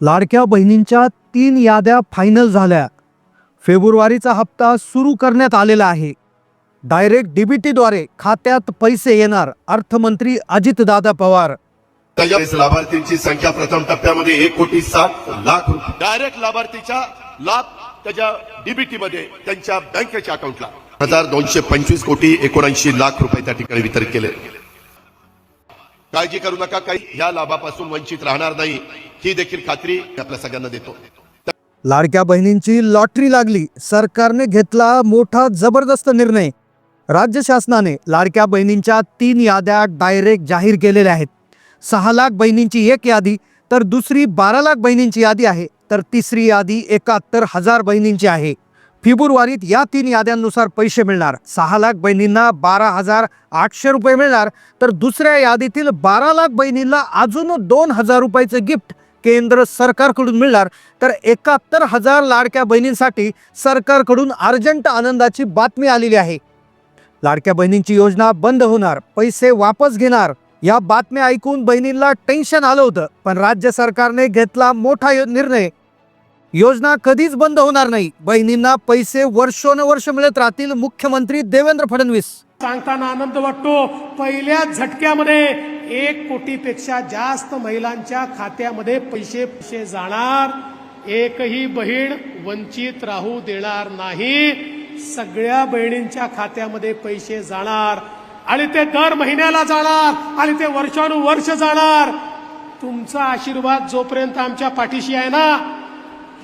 लाडक्या बहिणींच्या तीन याद्या फायनल झाल्या. फेब्रुवारीचा हप्ता सुरू करण्यात आलेला आहे. डायरेक्ट डीबीटीद्वारे खात्यात पैसे येणार अर्थमंत्री अजितदादा पवार. त्याच्या लाभार्थींची संख्या प्रथम टप्प्यामध्ये एक कोटी सात लाख रुपये डायरेक्ट लाभार्थीच्या लाभ त्याच्या डीबीटी मध्ये त्यांच्या बँकेच्या अकाउंटला हजार दोनशे पंचवीस कोटी एकोणऐंशी लाख रुपये त्या ठिकाणी वितरित केले. काळजी करू नका काही ह्या लाभापासून वंचित राहणार नाही. ही देखील खात्री आपल्या सगळ्यांना देतो. लाडक्या बहिणींची लॉटरी लागली सरकारने घेतला मोठा जबरदस्त निर्णय. राज्य शासनाने लाडक्या बहिणींच्या तीन याद्या डायरेक्ट जाहीर केलेल्या आहेत. सहा लाख बहिणींची एक यादी तर दुसरी बारा लाख बहिणींची यादी आहे तर तिसरी यादी एकाहत्तर हजार बहिणींची आहे. फेब्रुवारीत या तीन याद्यांनुसार पैसे मिळणार. सहा लाख बहिणींना बारा हजार आठशे रुपये मिळणार तर दुसऱ्या यादीतील बारा लाख बहिणींना अजून दोन हजार रुपयाचं गिफ्ट केंद्र सरकारकडून मिळणार. तर एकाहत्तर हजार लाडक्या बहिणींसाठी सरकारकडून अर्जंट आनंदाची बातमी आलेली आहे. लाडक्या बहिणींची योजना बंद होणार पैसे वापस घेणार या बातम्या ऐकून बहिणींना टेन्शन आलं होतं पण राज्य सरकारने घेतला मोठा यो- निर्णय. योजना कधीच बंद होणार नाही. बहिणींना पैसे वर्षोनवर्ष मिळत राहतील मुख्यमंत्री देवेंद्र फडणवीस. सांगताना आनंद वाटतो. पहिल्या झटक्यामध्ये एक कोटीपेक्षा जास्त महिलांच्या खात्यामध्ये पैसे पैसे जाणार. एकही बहीण वंचित राहू देणार नाही. सगळ्या बहिणींच्या खात्यामध्ये पैसे जाणार. आणि ते दर महिन्याला जाणार. आणि ते वर्षानुवर्ष जाणार. तुमचा आशीर्वाद जोपर्यंत आमच्या पाठीशी आहे ना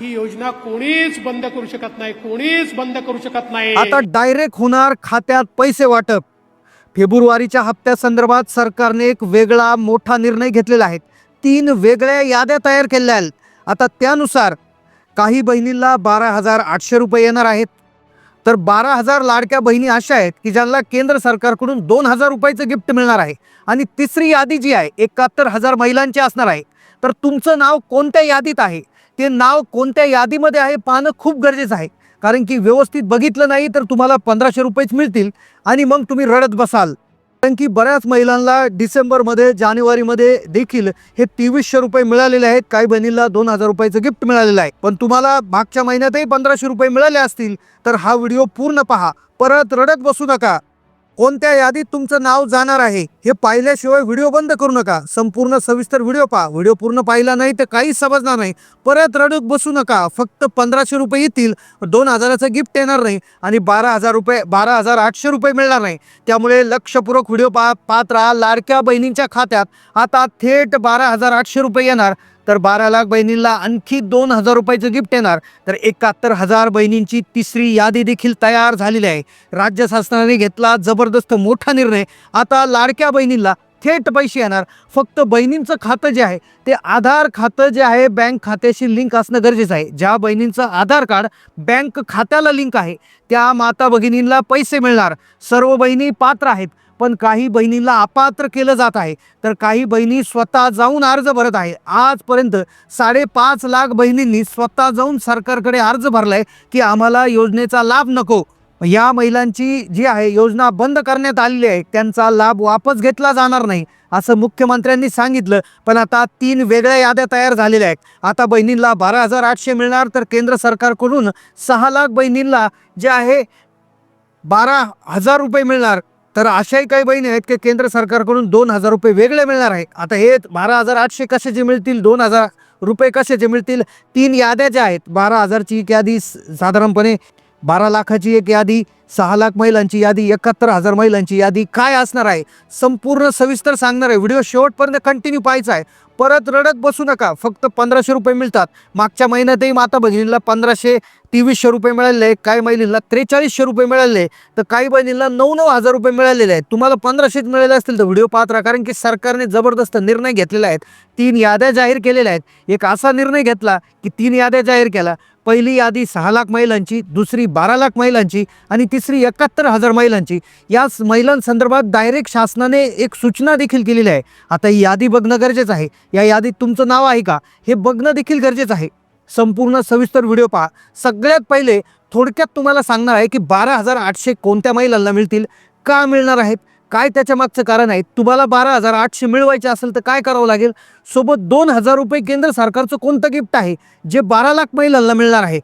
ही योजना कोणीच बंद करू शकत नाही कोणीच बंद करू शकत नाही. आता डायरेक्ट होणार खात्यात पैसे वाटप. फेब्रुवारीच्या हप्त्यासंदर्भात सरकारने एक वेगळा मोठा निर्णय घेतलेला आहे. तीन वेगळ्या याद्या तयार केलेल्या आहेत. आता त्यानुसार काही बहिणींना बारा हजार आठशे रुपये येणार आहेत. तर बारा हजार लाडक्या बहिणी अशा आहेत की ज्यांना केंद्र सरकारकडून दोन हजार रुपयाचं गिफ्ट मिळणार आहे. आणि तिसरी यादी जी आहे एकाहत्तर हजार महिलांची असणार आहे. तर तुमचं नाव कोणत्या यादीत आहे? ते नाव कोणत्या यादीमध्ये आहे पाहणं खूप गरजेचं आहे. कारण की व्यवस्थित बघितलं नाही तर तुम्हाला पंधराशे रुपयेच मिळतील आणि मग तुम्ही रडत बसाल. कारण की बऱ्याच महिलांना डिसेंबरमध्ये जानेवारीमध्ये देखील हे तेवीसशे रुपये मिळालेले आहेत. काही बहिणींना दोन हजार रुपयाचं गिफ्ट मिळालेलं आहे. पण तुम्हाला मागच्या महिन्यातही पंधराशे रुपये मिळाले असतील. तर हा व्हिडिओ पूर्ण पहा. परत रडत बसू नका. कोणत्या यादीत तुमचं नाव जाणार आहे हे पाहिल्याशिवाय व्हिडिओ बंद करू नका. संपूर्ण सविस्तर व्हिडिओ पहा. व्हिडिओ पूर्ण पाहिला नाही तर काहीच समजणार नाही. परत रडूक बसू नका. फक्त पंधराशे रुपये येतील. दोन हजाराचं गिफ्ट येणार नाही आणि बारा हजार रुपये बारा हजार आठशे रुपये मिळणार नाही. त्यामुळे लक्षपूर्वक व्हिडिओ पहा पाहत राहा लाडक्या बहिणींच्या खात्यात. आता थेट बारा हजार आठशे रुपये येणार. तर बारा लाख बहिणींना आणखी दोन हजार रुपयाचं गिफ्ट येणार. तर एकाहत्तर हजार बहिणींची तिसरी यादी देखील तयार झालेली आहे. राज्य शासनाने घेतला जबरदस्त मोठा निर्णय. आता लाडक्या बहिणींना थेट पैसे येणार. फक्त बहिणींचं खातं जे आहे ते आधार खातं जे आहे बँक खात्याशी लिंक असणं गरजेचं आहे. ज्या बहिणींचं आधार कार्ड बँक खात्याला लिंक आहे त्या माता भगिनींना पैसे मिळणार. सर्व बहिणी पात्र आहेत. पण काही बहिणीला अपात्र केलं जात आहे. तर काही बहिणी स्वतः जाऊन अर्ज भरत आहे. आजपर्यंत साडेपाच लाख बहिणींनी स्वतः जाऊन सरकारकडे अर्ज भरलाय की आम्हाला योजनेचा लाभ नको. या महिलांची जी आहे योजना बंद करण्यात आलेली आहे त्यांचा लाभ वापस घेतला जाणार नाही असं मुख्यमंत्र्यांनी सांगितलं. पण आता तीन वेगळ्या याद्या तयार झालेल्या आहेत. आता बहिणींना बारा हजार आठशे मिळणार तर केंद्र सरकारकडून सहा लाख बहिणींना जे आहे बारा हजार रुपये मिळणार. तर अशाही काही बहिणी आहेत की केंद्र सरकारकडून दोन हजार रुपये वेगळे मिळणार आहे. आता हे बारा हजार आठशे कशाचे मिळतील दोन हजार रुपये कशाचे मिळतील तीन याद्या ज्या आहेत बारा हजारची एक यादी साधारणपणे बारा लाखाची एक यादी सहा लाख महिलांची यादी एकाहत्तर हजार महिलांची यादी काय असणार आहे? संपूर्ण सविस्तर सांगणार आहे. व्हिडिओ शेवटपर्यंत कंटिन्यू पाहायचा आहे. परत रडत बसू नका. फक्त पंधराशे रुपये मिळतात. मागच्या महिन्यातही माता भगिनीला पंधराशे तेवीसशे रुपये मिळाले काही महिलांना त्रेचाळीसशे रुपये मिळाले तर काही बहिणींना नऊ नऊ हजार रुपये मिळालेले आहेत. तुम्हाला पंधराशेच मिळाले असतील तर व्हिडिओ पाहत राहा. कारण की सरकारने जबरदस्त निर्णय घेतलेला आहे. तीन याद्या जाहीर केलेल्या आहेत. एक असा निर्णय घेतला की तीन याद्या जाहीर केला पहिली यादी सहा लाख महिलांची दुसरी बारा लाख महिलांची आणि तिसरी एकाहत्तर हजार महिलांची या महिलांसंदर्भात डायरेक्ट शासनाने एक सूचना देखील केलेली आहे. आता ही यादी बघणं गरजेचं आहे. या यादीत तुमचं नाव आहे का? हे बघणं देखील गरजेचं आहे. संपूर्ण सविस्तर व्हिडिओ पहा. सगळ्यात पहिले थोडक्यात तुम्हाला सांगणार आहे की बारा हजार आठशे कोणत्या महिलांना मिळतील का मिळणार आहेत काय त्याच्या मागचं कारण आहे? तुम्हाला बारा हजार आठशे मिळवायचे असेल तर काय करावं लागेल? सोबत दोन हजार रुपये केंद्र सरकारचं कोणतं गिफ्ट आहे? जे बारा लाख महिलांना मिळणार आहे.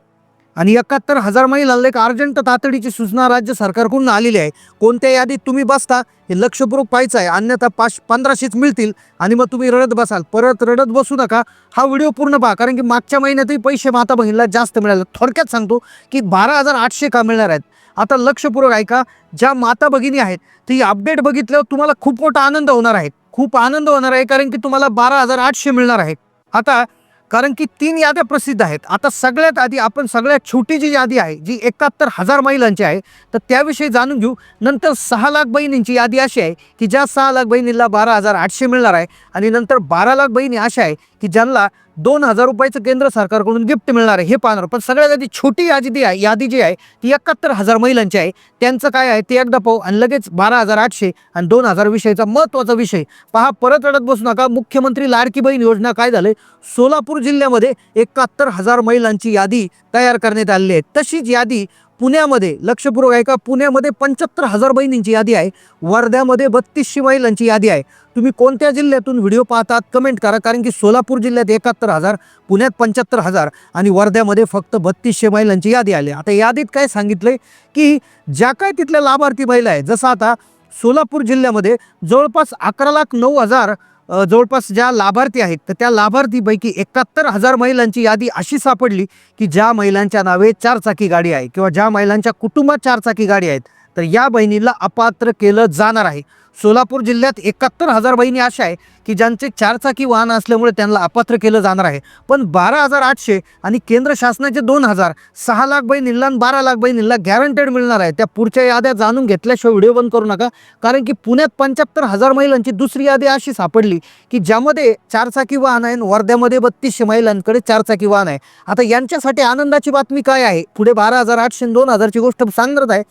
आणि एकाहत्तर हजार महिलांना एक अर्जंट तातडीची सूचना राज्य सरकारकडून आलेली आहे. कोणत्या यादीत तुम्ही बसता हे लक्षपूर्वक पाहायचं आहे. अन्यथा पाच पंधराशेच मिळतील आणि मग तुम्ही रडत बसाल. परत रडत बसू नका. हा व्हिडिओ पूर्ण पहा कारण की मागच्या महिन्यातही पैसे माता बहिणीला जास्त मिळाले. थोडक्यात सांगतो की बारा हजार आठशे का मिळणार आहेत? आता लक्षपूर्वक ऐका ज्या माता भगिनी आहेत ती अपडेट बघितल्यावर तुम्हाला खूप मोठा आनंद होणार आहे. खूप आनंद होणार आहे कारण की तुम्हाला बारा हजार आठशे मिळणार आहे. आता कारण की तीन याद्या प्रसिद्ध आहेत. आता सगळ्यात आधी आपण सगळ्यात छोटी जी यादी आहे जी एकाहत्तर हजार महिलांची आहे. तर त्याविषयी जाणून घेऊ. नंतर सहा लाख बहिणींची यादी अशी आहे की ज्या सहा लाख बहिणीला बारा हजार आठशे मिळणार आहे आणि नंतर बारा लाख बहिणी अशा आहे की ज्यांना दोन हजार रुपयाचं केंद्र सरकारकडून गिफ्ट मिळणार आहे हे पाहणार पण सगळ्यात आधी छोटी यादी जी आहे यादी जी आहे ती एकाहत्तर हजार महिलांची आहे. त्यांचं काय आहे ते एकदा पाहू. आणि लगेच बारा हजार आठशे आणि दोन हजार विषयीचा महत्त्वाचा विषय. पहा परत रडत बसू नका. मुख्यमंत्री लाडकी बहीण योजना काय झाले सोलापूर जिल्ह्यामध्ये एकाहत्तर हजार महिलांची यादी तयार करण्यात आलेली आहे. तशीच यादी पुण्यामध्ये लक्षपूर्वक आहे का पुण्यामध्ये पंच्याहत्तर हजार बहिणींची यादी आहे. वर्ध्यामध्ये बत्तीसशे महिलांची यादी आहे. तुम्ही कोणत्या जिल्ह्यातून व्हिडिओ पाहतात कमेंट करा. कारण की सोलापूर जिल्ह्यात एकाहत्तर हजार पुण्यात पंच्याहत्तर हजार आणि वर्ध्यामध्ये फक्त बत्तीसशे महिलांची यादी आली. आता यादीत काय सांगितलंय की ज्या काय तिथल्या लाभार्थी महिला आहे जसं आता सोलापूर जिल्ह्यामध्ये जवळपास अकरा लाख नऊ हजार जवळपास ज्या लाभार्थी आहेत तर त्या लाभार्थीपैकी एकाहत्तर हजार महिलांची यादी अशी सापडली की ज्या महिलांच्या नावे चारचाकी गाडी आहे किंवा ज्या महिलांच्या कुटुंबात चारचाकी गाडी आहेत तर या बहिणीला अपात्र केलं जाणार आहे. सोलापूर जिल्ह्यात एकाहत्तर हजार बहिणी अशा आहे की ज्यांचे चारचाकी वाहन असल्यामुळे त्यांना अपात्र केलं जाणार आहे. पण बारा हजार आठशे आणि केंद्र शासनाचे दोन हजार सहा लाख बहिणींना आणि बारा लाख बहिणींना गॅरंटेड मिळणार आहे. त्या पुढच्या याद्या जाणून घेतल्याशिवाय व्हिडिओ बंद करू नका. कारण की पुण्यात पंच्याहत्तर हजार महिलांची दुसरी यादी अशी सापडली की ज्यामध्ये चारचाकी वाहन आहे आणि वर्ध्यामध्ये बत्तीसशे महिलांकडे चारचाकी वाहन आहे. आता यांच्यासाठी आनंदाची बातमी काय आहे? पुढे बारा हजार आठशे दोन हजारची गोष्ट सांगत आहे.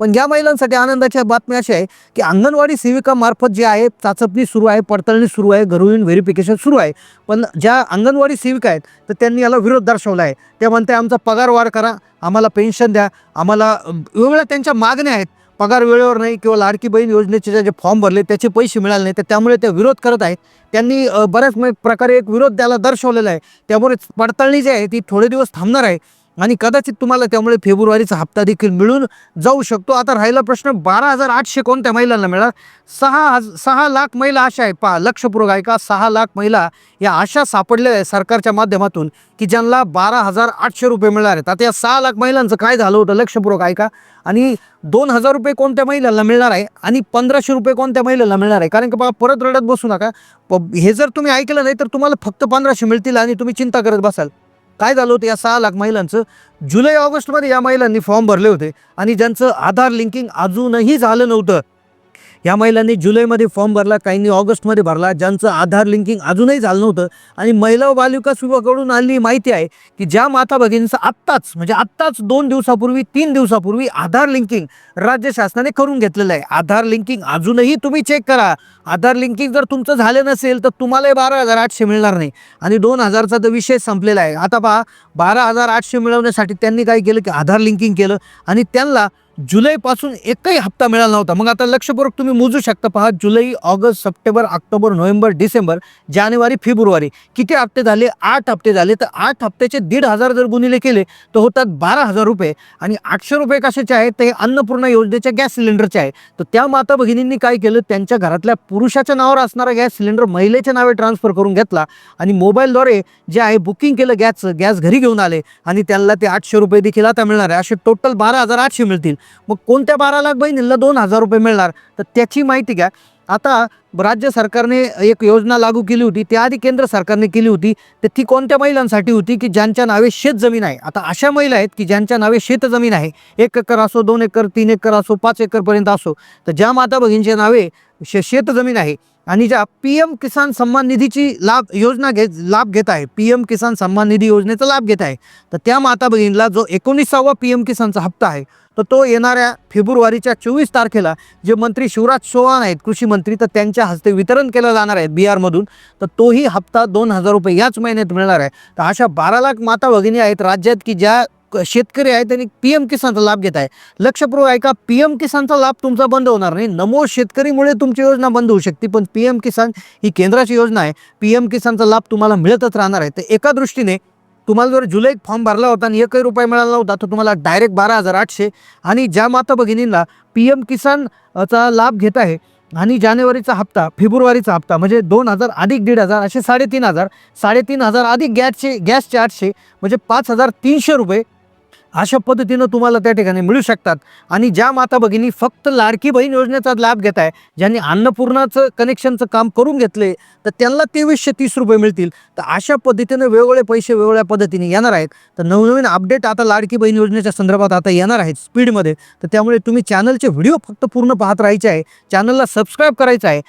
पण या महिलांसाठी आनंदाच्या बातमी अशी आहे की अंगणवाडी सेविकामार्फत जे आहे चाचपणी सुरू आहे पडताळणी सुरू आहे घरून व्हेरिफिकेशन सुरू आहे. पण ज्या अंगणवाडी सेविका आहेत तर त्यांनी याला विरोध दर्शवला आहे. त्या म्हणते आमचा पगार वाढ करा आम्हाला पेन्शन द्या आम्हाला वेगवेगळ्या त्यांच्या मागण्या आहेत. पगार वेळेवर नाही किंवा लाडकी बहीण योजनेचे जे- जे फॉर्म भरले त्याचे पैसे मिळाले नाही तर त्यामुळे ते विरोध करत आहेत. त्यांनी बऱ्याच प्रकारे एक विरोध त्याला दर्शवलेला आहे. त्यामुळे पडताळणी जी आहे ती थोडे दिवस थांबणार आहे. आणि कदाचित तुम्हाला त्यामुळे फेब्रुवारीचा हप्ता देखील मिळून जाऊ शकतो. आता राहिला प्रश्न बारा हजार आठशे कोणत्या महिलांना मिळणार? सहा हज सहा लाख महिला अशा आहे. पहा लक्षपूर्वक आहे का सहा लाख महिला या अशा सापडलेल्या आहे सरकारच्या माध्यमातून की ज्यांना बारा हजार आठशे रुपये मिळणार आहेत. आता या सहा लाख महिलांचं काय झालं होतं? लक्षपूर्वक आहे का आणि दोन हजार रुपये कोणत्या महिलांना मिळणार आहे? आणि पंधराशे रुपये कोणत्या महिलांना मिळणार आहे? कारण की बघा परत रडत बसू नका. प- हे जर तुम्ही ऐकलं नाही तर तुम्हाला फक्त पंधराशे मिळतील आणि तुम्ही चिंता करत बसाल. काय झालं होतं या सहा लाख महिलांचं? जुलै ऑगस्टमध्ये या महिलांनी फॉर्म भरले होते आणि ज्यांचं आधार लिंकिंग अजूनही झालं नव्हतं. या महिलांनी जुलैमध्ये फॉर्म भरला काहींनी ऑगस्टमध्ये भरला ज्यांचं आधार लिंकिंग अजूनही झालं नव्हतं. आणि महिला व बालविकास विभागाकडून आलेली माहिती आहे की ज्या माता भगिनींचं आत्ताच म्हणजे आत्ताच दोन दिवसापूर्वी तीन दिवसापूर्वी आधार लिंकिंग राज्य शासनाने करून घेतलेलं आहे. आधार लिंकिंग अजूनही तुम्ही चेक करा. आधार लिंकिंग जर तुमचं झालं नसेल तर तुम्हालाही बारा हजार आठशे मिळणार नाही. आणि दोन हजारचा तर विषय संपलेला आहे. आता पहा बारा हजार आठशे मिळवण्यासाठी त्यांनी काय केलं की आधार लिंकिंग केलं आणि त्यांना जुलैपासून एकही हप्ता मिळाला नव्हता. मग आता लक्षपूर्वक तुम्ही मोजू शकता पहा जुलै August September October November December जानेवारी फेब्रुवारी किती हप्ते झाले? आठ हप्ते झाले. तर आठ हप्त्याचे दीड हजार जर गुणिले केले तर होतात बारा हजार रुपये. आणि आठशे रुपये कशाचे आहेत? ते अन्नपूर्णा योजनेच्या गॅस सिलेंडरचे आहे. तर त्या माता भगिनींनी काय केलं? त्यांच्या घरातल्या पुरुषाच्या नावावर असणारा गॅस सिलेंडर महिलेच्या नावे ट्रान्सफर करून घेतला आणि मोबाईलद्वारे जे आहे बुकिंग केलं गॅसचं गॅस घरी घेऊन आले आणि त्यांना ते आठशे रुपये देखील आता मिळणार आहे. असे टोटल बारा हजार आठशे मिळतील. मग कोणत्या बारा लाख बहिणींना दोन हजार रुपये मिळणार? तर त्याची माहिती घ्या. आता राज्य सरकारने एक योजना लागू केली होती. त्याआधी केंद्र सरकारने केली होती. तर ती कोणत्या महिलांसाठी होती? की ज्यांच्या नावे शेत जमीन आहे. आता अशा महिला आहेत की ज्यांच्या नावे शेत जमीन आहे. एक एकर असो दोन एकर तीन एकर असो पाच एकरपर्यंत असो. तर ज्या माता भगिनीच्या नावे शे शेत जमीन आहे. आणि ज्या पी एम किसान सन्मान निधीची लाभ योजना घेत लाभ घेत आहे पी एम किसान सन्मान निधी योजनेचा लाभ घेत आहे तर त्या माता भगिनीला जो एकोणीसावा पी एम किसानचा हप्ता आहे तर तो येणाऱ्या फेब्रुवारीच्या चोवीस तारखेला जे मंत्री शिवराज चौहान आहेत कृषी मंत्री तर त्यांच्या हस्ते वितरण केलं जाणार आहे बिहारमधून. तर तोही हप्ता दोन हजार रुपये याच महिन्यात मिळणार आहे. तर अशा बारा लाख माता भगिनी आहेत राज्यात की ज्या शेतकरी आहे त्यांनी पी एम किसानचा लाभ घेत आहे. लक्षपूर्वक ऐका पी एम किसानचा लाभ तुमचा बंद होणार नाही. नमो शेतकरीमुळे तुमची योजना बंद होऊ शकते पण पी एम किसान ही केंद्राची योजना आहे. पी एम किसानचा लाभ तुम्हाला मिळतच राहणार आहे. तर एका दृष्टीने तुम्हाला जर जुलैत फॉर्म भरला होता आणि एकही रुपये मिळाला होता तर तुम्हाला डायरेक्ट बारा हजार आठशे आणि ज्या माता भगिनींना पी एम किसानचा लाभ घेत आहे आणि जानेवारीचा हप्ता फेब्रुवारीचा हप्ता म्हणजे दोन हजार अधिक दीड हजार असे साडेतीन हजार साडेतीन हजार अधिक गॅसचे गॅसचे आठशे म्हणजे पाच हजार तीनशे रुपये अशा पद्धतीनं तुम्हाला त्या ठिकाणी मिळू शकतात. आणि ज्या माता भगिनी फक्त लाडकी बहीण योजनेचा लाभ घेत आहे ज्यांनी अन्नपूर्णाचं कनेक्शनचं काम करून घेतले तर त्यांना तेवीसशे तीस रुपये मिळतील. तर अशा पद्धतीनं वेगवेगळे पैसे वेगवेगळ्या पद्धतीने येणार आहेत. तर नवनवीन अपडेट आता लाडकी बहीण योजनेच्या संदर्भात आता येणार आहेत स्पीडमध्ये तर त्यामुळे तुम्ही चॅनलचे व्हिडिओ फक्त पूर्ण पाहत राहायचे आहे. चॅनलला सबस्क्राईब करायचं आहे.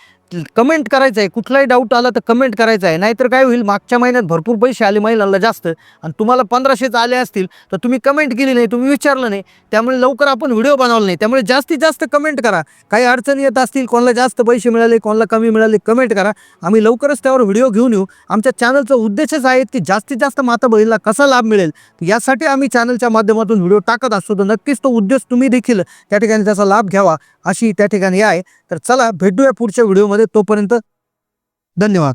कमेंट करायचं आहे कुठलाही डाऊट आला तर कमेंट करायचा आहे नाहीतर काय होईल? मागच्या महिन्यात भरपूर पैसे आले महिलांना जास्त. आणि तुम्हाला पंधराशेच आले असतील तर तुम्ही कमेंट केली नाही तुम्ही विचारलं नाही. त्यामुळे लवकर आपण व्हिडिओ बनवला नाही. त्यामुळे जास्तीत जास्त कमेंट करा. काही अडचणी येत असतील कोणाला जास्त पैसे मिळाले कोणाला कमी मिळाले कमेंट करा. आम्ही लवकरच त्यावर व्हिडिओ घेऊन येऊ. आमच्या चॅनलचा उद्देशच आहे की जास्तीत जास्त माता बहिणीला कसा लाभ मिळेल? यासाठी आम्ही चॅनलच्या माध्यमातून व्हिडिओ टाकत असतो. तर नक्कीच तो उद्देश तुम्ही देखील त्या ठिकाणी त्याचा लाभ घ्यावा. अशी त्या ठिकाणी आहे. तर चला भेटूया पुढच्या व्हिडिओमध्ये तोपर्यंत धन्यवाद.